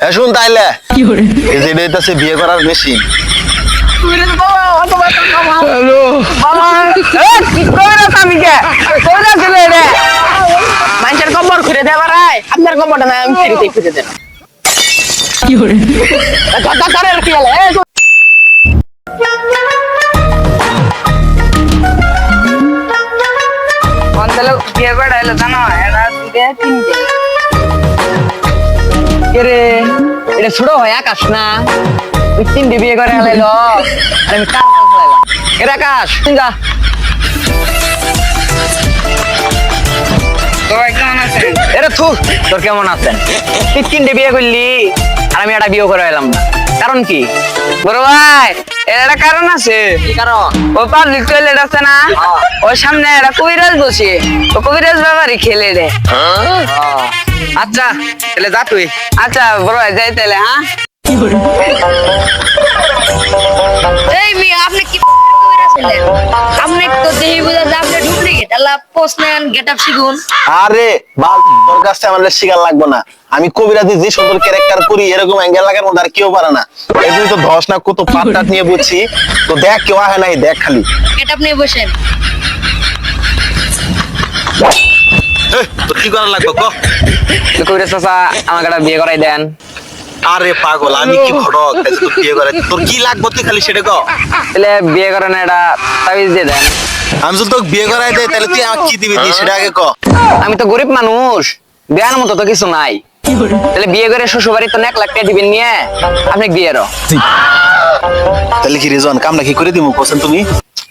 হ্যাঁ শুন তাইলে। এই যে এটা হচ্ছে বিয়ে করার মেশিন। হ্যালো। কি করে আমি কে কইরা ছেলে রে। মানুষের কবর ঘুরে দেবার আপনার কবরটা না আমি ফিরিতে ফিরে দেন কি hore কথা করে কি হলো? বিয়ে করে এলো জানো? এরা দুটো তিনটে। রে? এটা ছোট হয় আকাশ না? ওই তিনটে বিয়ে করে আমি কার এর আকাশ? তুই যা। এরে থু তোর কেমন আছেন? তুই তিনটে বিয়ে করলি আর আমি একটা বিয়ে করে এলাম না। কারণ কি? বড় ভাই এর একটা কারণ আছে। কারণ? ও পাবলিক টয়লেট আছে না? ওর সামনে একটা কবিরাজ বসে। ও কবিরাজ ব্যাপারই খেলে রে। আচ্ছা তাহলে যা তুই। আচ্ছা বড় ভাই যাই তাহলে হ্যাঁ? এই মিয়া আপনি কি আপনি তো দেহি বুঝা যে আপনি ডুপ্লিকেট আল্লাহ পোস্ট নেন গেট আপ শিখুন। আরে বাল তোর কাছে আমাদের শিকার লাগবে না। আমি কবিরাজি যে সুন্দর ক্যারেক্টার করি এরকম অ্যাঙ্গেল লাগার মধ্যে আর কেউ পারে না। এই জন্য তো ধস না কত পাট নিয়ে বুঝছি তো দেখ কেউ আহে নাই দেখ খালি। গেট আপ নিয়ে বসেন। তো কি করা লাগবে ক? কবিরাজ চাচা? আমাকে একটা বিয়ে করাই দেন। আরে পাগল আমি কি তোর বিয়ে করে তোর কি লাগবে তুই খালি সেটা ক? তাহলে বিয়ে করেন একটা তাবিজ দিয়ে দেন। আমি যদি তোকে বিয়ে করাই দেয় তাহলে তুই আমাকে কি দিবি সেটা আগে ক? আমি তো গরিব মানুষ। বিয়ার মতো তো কিছু নাই। তাহলে বিয়ে করে শ্বশুর বাড়ি তো এক লাখ টাকা দিবেন নিয়ে আপনি বিয়েরও তাহলে কি রেজন কামটা কি করে দিমু? কোসেন তুমি?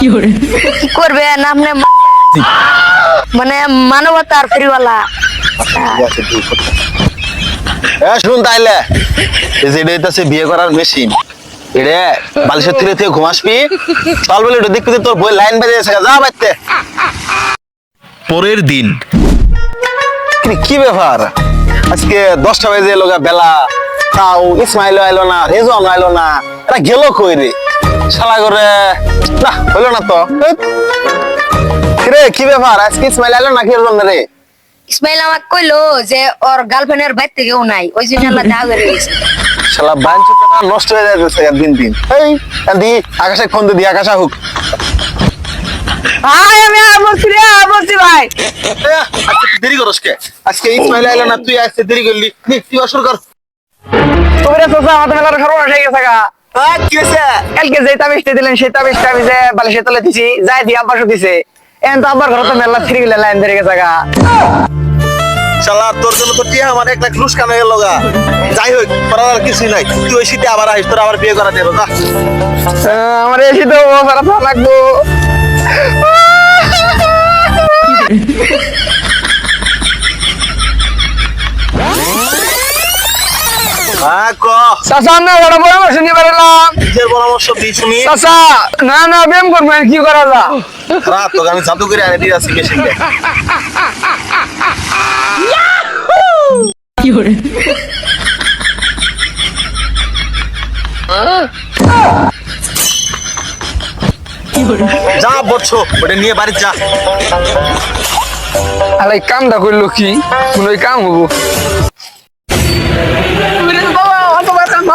কি করবেন? আপনি মানে মানবতার ফেরিওয়ালা। হ্যাঁ শুন তাইলে। এই যে বিয়ে করার মেশিন এটা বালিশের থেকে থেকে ঘুমাসবি চল বলে এটা দেখতে তোর বই লাইন বেজে গেছে যা বাইতে। পরের দিন। কি- কি ব্যাপার? আজকে দশটা বাজে এলো বেলা। তাও ইসমাইল আইলো না রেজন আইলো না। এটা গেল কই রে? শালা করে না হইল না তো। কিরে কি ব্যাপার? আজকে ইসমাইল আইলো না কি রেজন রে? ইসমাইল আমাকে কইলো যে ওর গার্লফ্রেন্ডের বাইর থেকেও নাই ওই জন্য আল্লাহ দেখা করে গেছে শালা বাঞ্চ নষ্ট হয়ে যাচ্ছে দিন দিন। এই দি আকাশে ফোন দি আকাশা হোক হাই আমি আর বলছি রে আর বলছি ভাই। আজকে তুই দেরি করস কে? আজকে ইসমাইল আইলো না তুই আজকে দেরি করলি। নি তুই শুরু কর। কবিরাজ চাচা আমাদের মেলার সর্বনাশ হয়ে গেছে গা। কি হয়েছে? কালকে যে তাবিজটা দিলেন সেই তাবিজটা আমি যে বালিশের তলে দিছি যাই দিয়ে আব্বাসও দিছে এখন তো আবার ঘরে তো মেলা ফিরে গেলে লাইন ধরে গেছে গা। শালা তোর জন্য তো টিয়া আমার এক লাখ লুসকান হয়ে গেল গা। যাই হোক করার আর কিছুই নাই। তুই ওই শীতে আবার আসিস তোর আবার বিয়ে করা দেবো না আমার এই তো ও করা লাগবো। চাচা আমরা বড় পরামর্শ নিয়ে বেরোলাম। নিজের পরামর্শ দিই শুনি চাচা না না ব্যায়াম কি করা যা রাত তোকে আমি জাদু করে আনে দিয়ে। আসছি মেশিনটা কি hore যা বলছো ওটা নিয়ে বাড়ি যা। আরে এই কামটা করল কি? কোন কাম হব।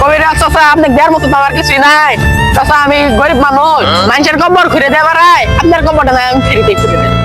কবির চাচা আপনি দেড় মতো পাওয়ার কিছুই নাই। চাচা আমি গরিব মানুষ মানুষের কবর ঘুরে দেবার আপনার কবরটা না আমি ফিরিতে ফিরে দেন